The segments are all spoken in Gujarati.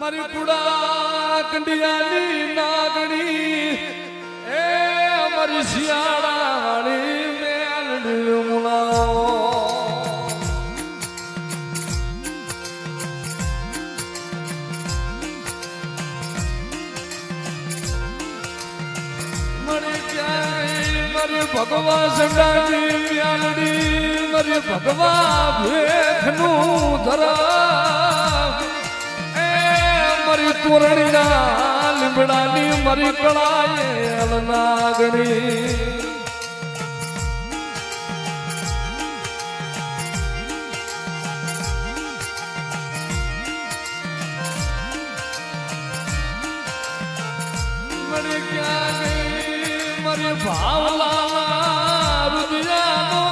મારી કુડા કંડિયાની નાગણી, એ મારી શિયાળાની મેલડી મુલાવો મારી ક્યાંય મારી ભગવા સંડાની મ્યાલડી મારી ભગવા ભેખનું ધરા. તોરણીના લીમડાની મારી કળાએ નાગણી મરી ક્યાં મરી ભાવલા રુદિયાનો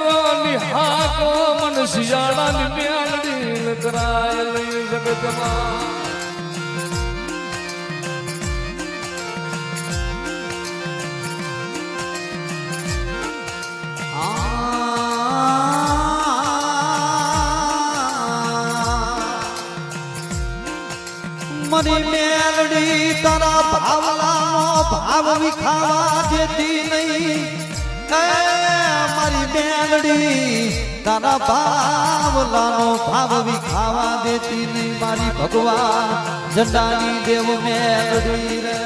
નબરો નિહાકો મન શિયાળાની મ્યાલડી કરાય લઈ જગતમાં. મરી મેલડી તારા ભાવલાનો ભાવ વિખાવા દેતી નહીં. મારી મેલડી તારા ભાવલાનો ભાવ વિખાવા દેતી નહીં મારી ભગવાન ઝંડાની દેવ મેલડી રે.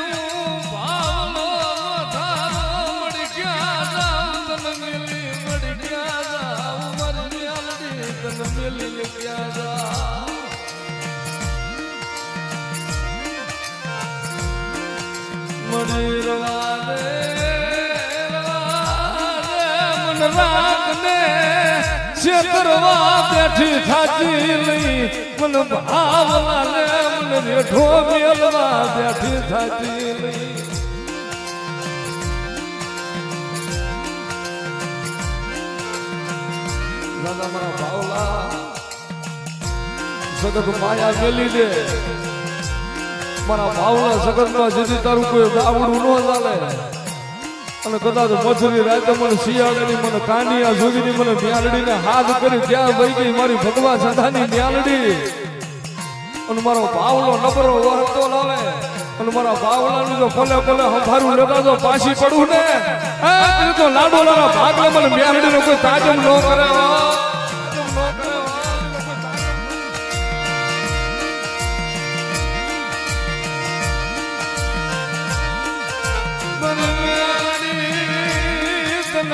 હું ભાવલો મળી રવા દે રવા દે મન રાખને છેતરવા બેઠી થાકી લઈ મન ભાવલા લે મન રેઠો મેલવા બેઠી થાકી માયા મેલી દે મારા ભાવના જગતમાં જુદી તારું કોઈ ગાવડું ન ચાલે. અને કદાચ મજૂરી રાતે મને શિયાળાની મને કાનિયા જોગીની મને મ્યાલડીને હાથ કરી ત્યાં વહી ગઈ મારી ભગવા સદાની ન્યાલડી. અને મારો ભાવલો નબરો વહતો લાવે અને મારા ભાવલાનું જો પલે પલે હંભારું લેતા જો પાછી પડું ને. તો લાડો લાડા ભાગલે મને મ્યાલડીનો કોઈ તાજમ ન કરે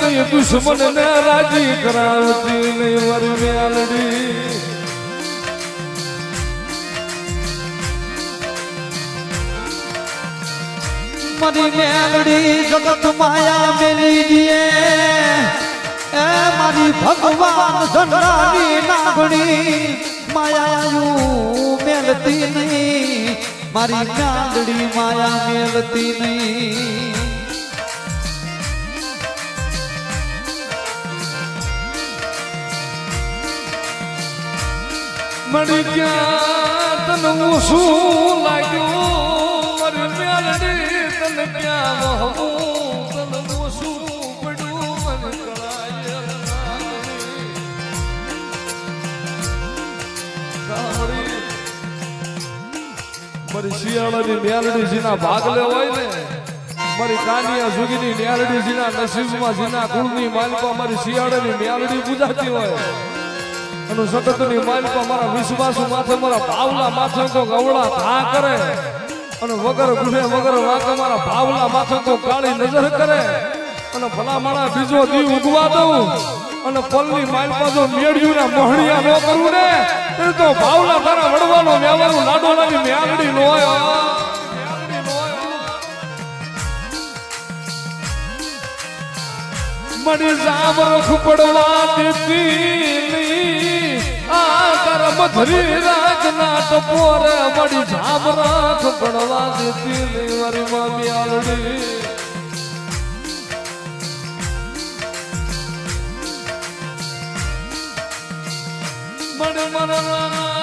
તઈ દુશ્મન ને રાજી કરાવતી નહીં, મારી મેલડી મારી મેલડી જગત માયા મેલી દીએ એ મારી ભગવાન ઝંડાની નાગણી માયાયું મેલતી નહીં, મારી મેલડી માયા મેલતી નહીં. મળી ક્યાં તને હું શું ક્યાં વહવું? શું પડ્યું? શિયાળાની મેલડી જીના ભાગલે હોય ને, મારી કાનિયા સુગીની મેલડી જીના નસીબમાં, જીના કુળની માલિકો મારી શિયાળાની મેલડી પૂજાતી હોય. અને સતતની માલિકો મારા વિશ્વાસુ માથે મારા ભાવલા માથે તો ગવડા થા કરે. અને વગર ગુને વગર વાંકે મારા ભાવલા માથે તો કાળી નજર કરે. અને ભલા માણા બીજો દી ઉગવા દઉં. અને પલની માલપા જો મેળ્યું ને મોહણિયા ન કરવું ને. એ તો ભાવલા તારા વડવાનો વ્યવહારું લાડોલાની મેળડી નો મળી જામરખ પડવા દેતી. નહીં. આ કરમ ધરી રાજના ટપોરે મળી મારી મામી મણ મણ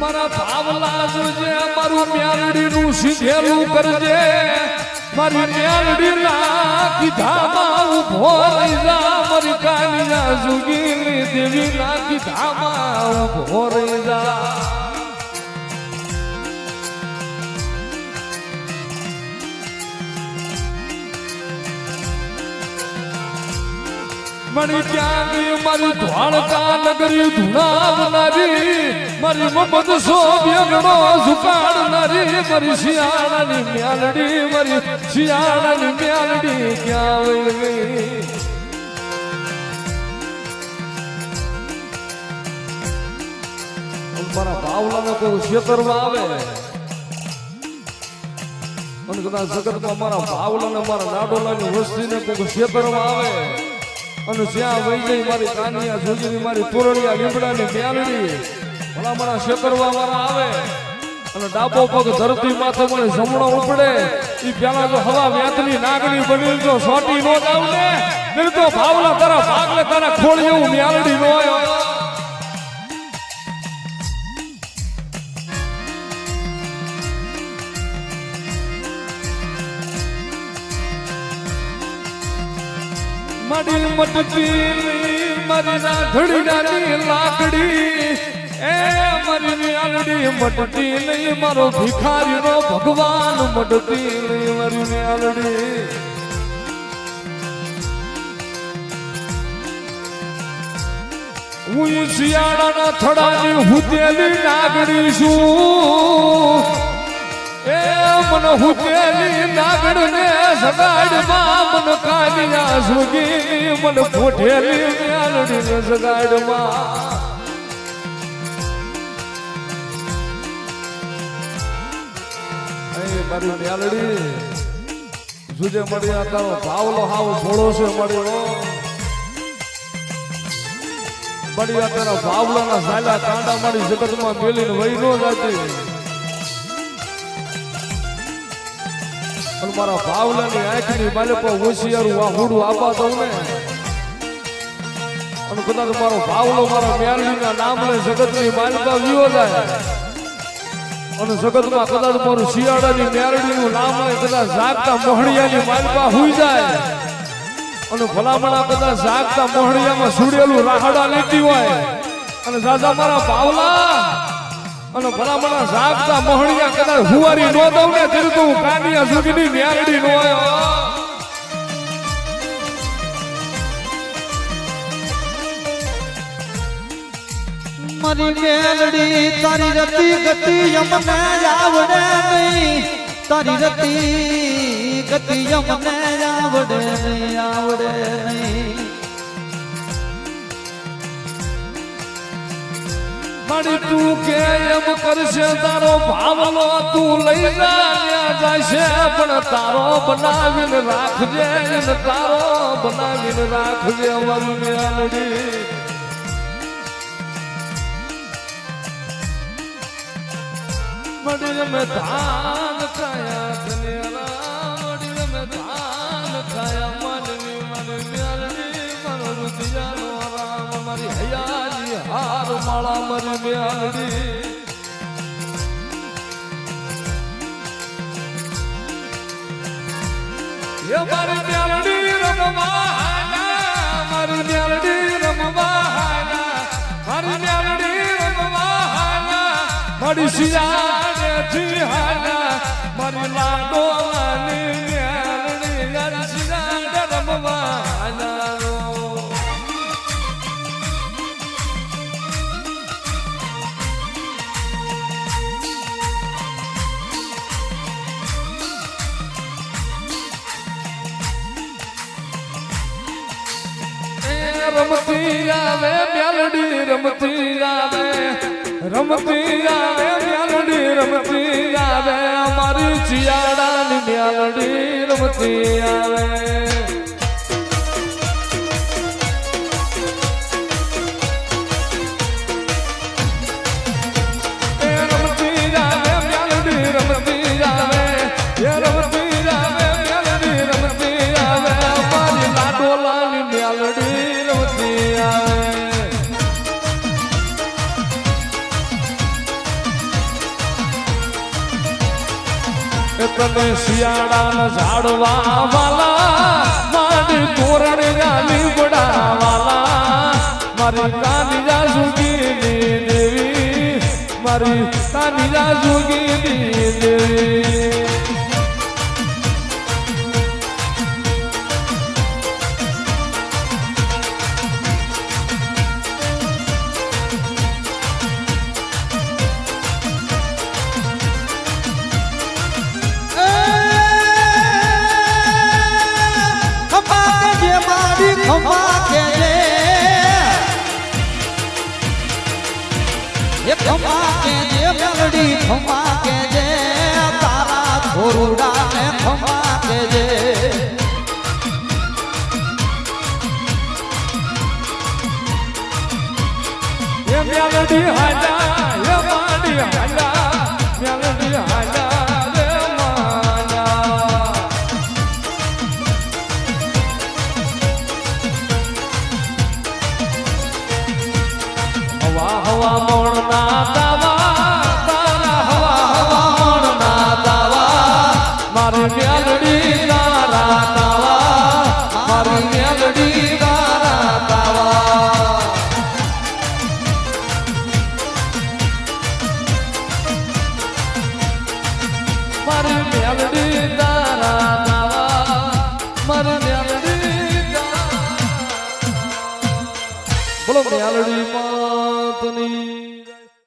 મારા ભાવલા જોજે, મારું મ્યાલડી નું સીધેલું કરજે. મારી મ્યાલડી ના કીધામાં ઊભો રહી જા, મારી કાનિયા જુગીની દેવી ના કીધામાં ઊભો રહી જા. મણી ક્યાં મારી દ્વારકા નગરી ધુણાવનારી, મારી મમદ સોભ્યગણો ઝુકાડનારી, મારી શિયાળાની મ્યાલડી, મારી શિયાળાની મ્યાલડી ક્યાં વઈ ગઈ? મારા બાવલાનો કોઈ ક્ષેત્રમાં આવે? અને કદાચ જગતમાં મારા ભાવલાને મારા નાડોલાની વસ્તીને કોઈ ક્ષેત્રમાં આવે? અને જ્યાં વહી ગઈ મારી કાનિયા જોગીની મારી તોરણિયા લીમડાની મ્યાલડી ભલા મારા ક્ષેત્રમાં મારા આવે અને ડાબો પગ ધરતી માથે મને જમણો ઉપડે એ પેલા જો હવા વ્યાતની નાગની બની જો સોટી નો જાવ ને તો ભાવલા તારા ભાગલે તારા ખોળ એવું મ્યાલડી નો હોય મડી મટકી, મારી રાધડી નાની લાકડી. એ મારી આલડી મટતી નહીં મારો ભિખારી નો ભગવાન મટતી નહીં મારી આલડી હું શિયાળાના થડાની હુતેલી નાગડી છું. એ મને હુતેલી નાગડ ને સગાડમાં મન કાલિયા સુગી, મન ફોઠેલી મ્યાલડી ને સગાડમાં. મારી મ્યાલડી જુજે મળી આ તારો ભાવલો હાવ છોડો છે મળ્યો. મળી આ તારા ભાવલાના સાલા કાંડા મારી જગતમાં મેલીને વહી નો જાતી. અને મારા ભાવલાની આંખની માલિકો હોશિયારું આ હુડું આપા દઉં ને. અને કદાચ મારો ભાવલો મારા મ્યાલડીના નામને જગતની માલિકા વિયો જાય. અને જગતમાં કદાચ મારું શિયાળાની મ્યાલડીનું નામ હોય કદાચ જાગતા મોહણિયાની માલિકા હોઈ જાય. અને ભલામણા કદાચ જાગતા મોહણિયામાં સુડેલું રાહડા લેતી હોય. અને દાદા મારા ભાવલા અને ભલામણા સાબતા મોહણિયા કદાચ હુવારી નો દઉં ને ત્યારે તો કાનિયા સુધીની ન્યારડી નો આવ્યો મારી મેલડી, તારી રતી ગતિ અમને આવડે નહીં. તારી રતી ગતિ અમને આવડે નહીં આવડે નહીં. મારી તું કે એમ કરશે, તારો ભાવલો તું લઈ જશે. પણ તારો બનાવીને રાખજે તારો બનાવીને રાખજે, અમારી મ્યાલડી મડીને મેં ધાન ખાયા, ધનેરા. મડીને મેં ધાન ખાયા, માનવી મન મ્યાલડી મન રુદિયાનો મારી મ્યાલડી એ મારી રમતી આવે મેલડી રમતી આવે. રમતી આવે મેલડી રમતી આવે. અમારી ચિયાડાની મેલડી રમતી આવે. તને શિયાળાના ઝાડવા વાલા મારી કોરણ ગાલી બડા વાલા મારી મેલડી ખમા કેજે તારા છોરુડાને ખમા કેજે. મેલડી હાજા એ માડી મેલડી હાજા મારી